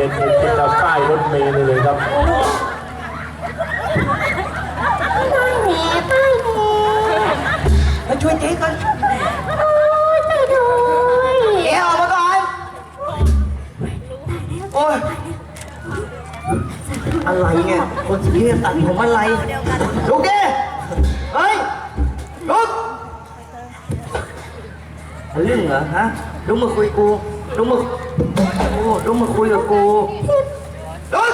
เด่นเห็นเป็นตาป้ายรถเมล์เลยครับป้ายแหน่ป้ายแหน่มาช่วยเจ๊ก่อนโอ้ยช่วยด้วยเจ๊ออกมาก่อน โอ้ย อะไรเนี่ย คนที่เรียตัดผมอะไรลุกดิเฮ้ยลุกทะลึ่งเหรอฮะลุกมาคุยกู ลุกมาโอ้ลุกมาคุยกับกูลุก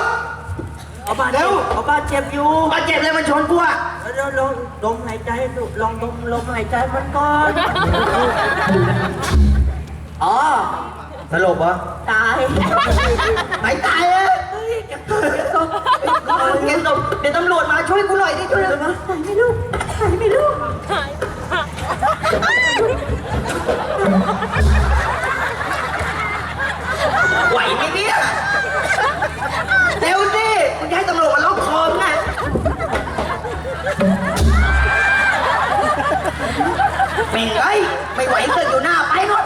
เอาบาดเร็เจ็วบเอาบาดเจ็บอยู่บาดเจ็บเลยมันชนกูอะแล้วลองลมหายใจดูลองดมลมหายใจมันก่อนอ๋อสลบเหรอตายไม่ตายเลยเก็บตัวเก็บตัวเก็บตัวเดี๋ยวตำรวจมาช่วยกูหน่อยดิช่วยหน่อยหายไหมลูกหายไหมลูกไหว ไม่ไหวเกิดอยู่หน้าไปหมด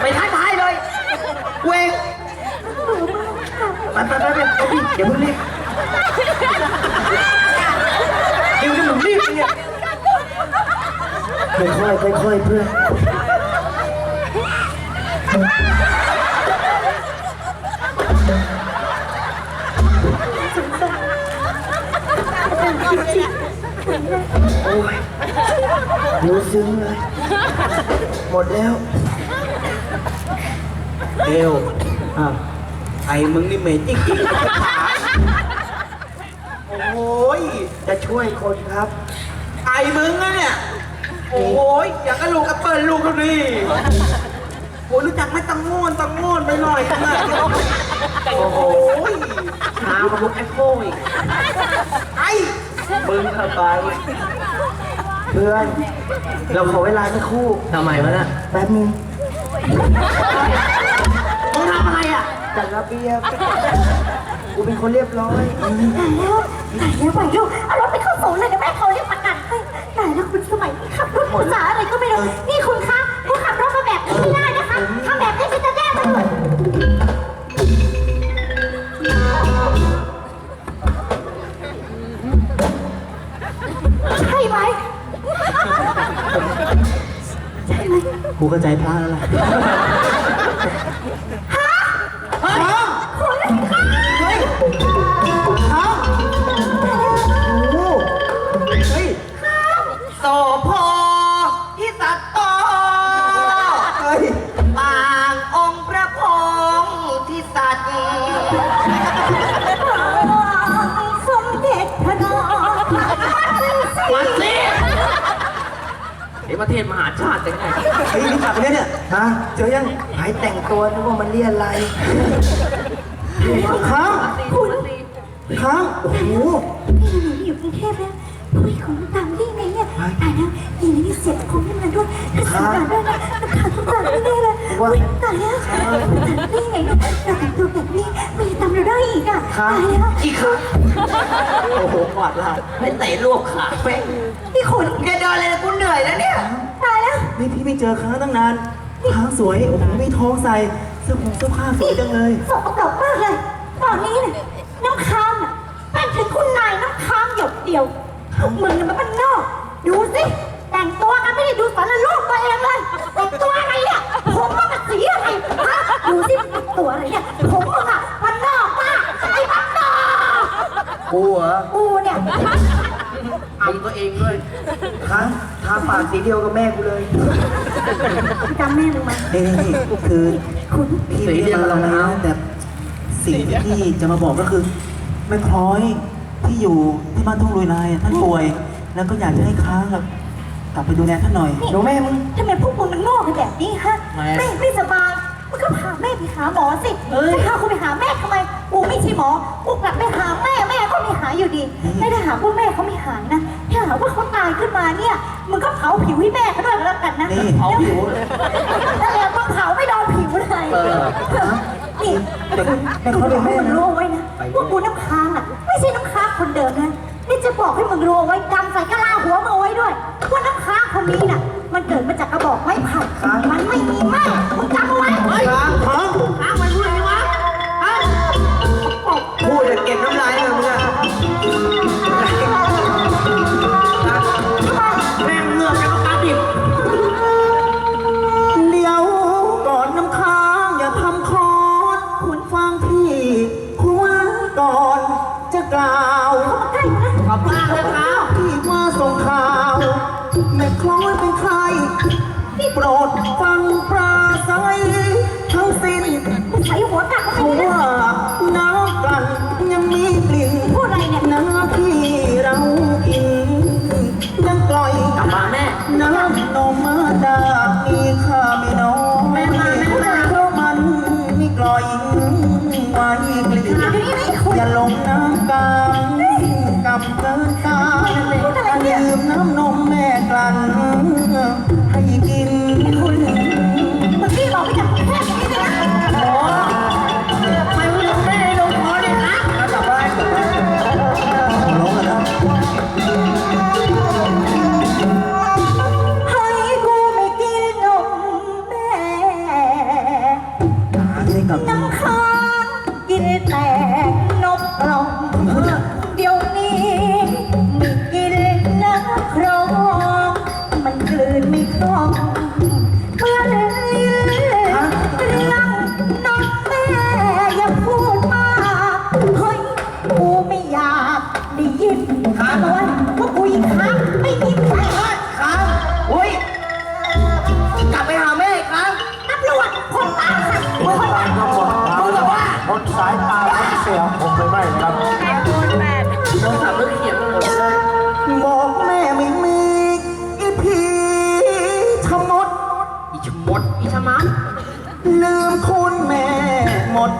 ไปท้าทายเลยเวงไปไปไปไปเดี๋ยวมึงรีบเดี๋ยวมึงรีบเนี่ยค่อยๆค่อยๆเพื่อนโอ้ย รู้ซึ้งเลย หมดแล้ว เอวอะไอ้มึงนี่เหม็นจริงโอ้ยจะช่วยคนครับๆไอ้มึงอะเนี่ย โอ้ยอย่างกับลูกกระเปิลลูกเขาดิโอ้ยรู้จักไหมตังโง่นตังโง่นไปหน่อยขนาดนี้โอ้โหหามาลุกแอคโคอีกไอ้มึงเข้าไป เพื่อนเราขอเวลาสักครู่ทำไมวะน่ะแป๊บนึงมึงทำอะไรอะจัดระเบียบกูเป็นคนเรียบร้อยตายแล้วตายแล้วไหวลูกเอารถไปเข้าศูนย์เลยเดี๋ยวแม่เขาเรียกประกันให้ตายแล้วคุณสมัยนี้ขับรถภาษาอะไรก็ไม่รู้นี่คุณคะ กูเข้าใจพระแล้วล่ะ ประเทศมหาชาติจะไงเฮ้ยรู้จักไหมเนี่ยฮะเจอยังหายแต่งตัวนึกว่ามันเรียอะไรค้างค้างโอ้โหพี่หนูอยู่กรุงเทพแล้วคุยของตามได้ไงเนี่ยตายแล้วยีนี่เสียบคงให้มันด้วยกระสุนกันด้วยนะขาดทุกอย่างไม่ได้เลยตายแล้วตายได้ไงเนี่ยเราแต่งตัวแบบนี้ไม่ทำเราได้อีกอะค้าตางยแล้วอีกครั้งโอ้โหกวาดลาดไปเตะรวบขาแป้ง พี่ขุนแกเดินเลยนะกูเหนื่อยแล้วเนี่ย ตายแล้ว นี่พี่ไม่เจอค้างตั้งนานค้างสวย โอ้โหมีท้องใส่เสื้อผงเสื้อผ้าสวยจังเลย สกปรกมากเลยตอนนี้เนี่ยน้ำค้างอะเป็นถึงคุณนายน้ำค้างหยดเดียวพวกมึงเนี่ยมันเป็นนอก ดูสิแต่งตัวกันไม่ได้ดูสารรูปตัวเองเลยแต่งตัวอะไรเนี่ยผมมันเป็นสีอะไรฮะดูสิมันแต่งตัวอะไรเนี่ยผมมึงอะมันนอกมากไอ้มันนอกกูเหรอ กูเนี่ย ทำตัวเองด้วยค้างทาปากสีเดียวกับแม่กูเลยจำแม่มึงมานี่นี่นี่คือคุณพี่เรียกมาแล้วนะแต่สิ่งที่พี่จะมาบอกก็คือแม่พร้อยที่อยู่ที่บ้านทุ่งลุยลายท่านป่วย แล้วก็อยากจะให้ค้างกับกลับไปดูแลท่านหน่อยดูแม่มึง ทำไมพวกมึงมันโง่กันแบบนี้ฮะแม่ไม่สบายมึงก็พาแม่ไปหาหมอสิจะพาคุณไปหาแม่ทำไมกูไม่ใช่หมอกูกลับไปหาแม่แม่ก็ไม่หายอยู่ดี ไม่ได้หาว่าแม่เขาไม่หายนะถ้าหากว่าเขาตายขึ้นมาเนี่ยมึงก็เผาผิวให้แม่เขาด้วยก็แล้วกันนะนี่เอาผิวนั่นแหละต้องเผาไม่โดนผิวเลยนี่กูบอกให้มึงรู้เอาไว้นะว่ากูน้ำค้างอะไม่ใช่น้ำค้างคนเดิมนะนี่จะบอกให้มึงรู้เอาไว้จำใส่กะ กับ น้ำค้างกินแต่ ตาคนเสียงผมไปไม่ครับโทรศัพท์เรื่องเขียนหมดเลยบอกแม่ไม่มีอีพีชะมด อีชะมดอีชะมันลืมคุณแม่หมด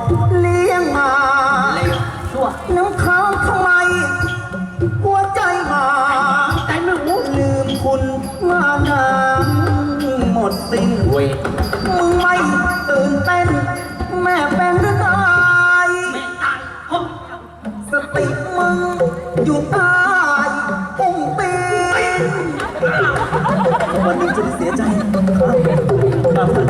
เลี้ยงมา เลวชั่วน้ำค้างทำไม หัวใจหมาใจหนูลืมคุณมางามหมดสิ้นเวร นวันนี้จะได้เสียใจครับ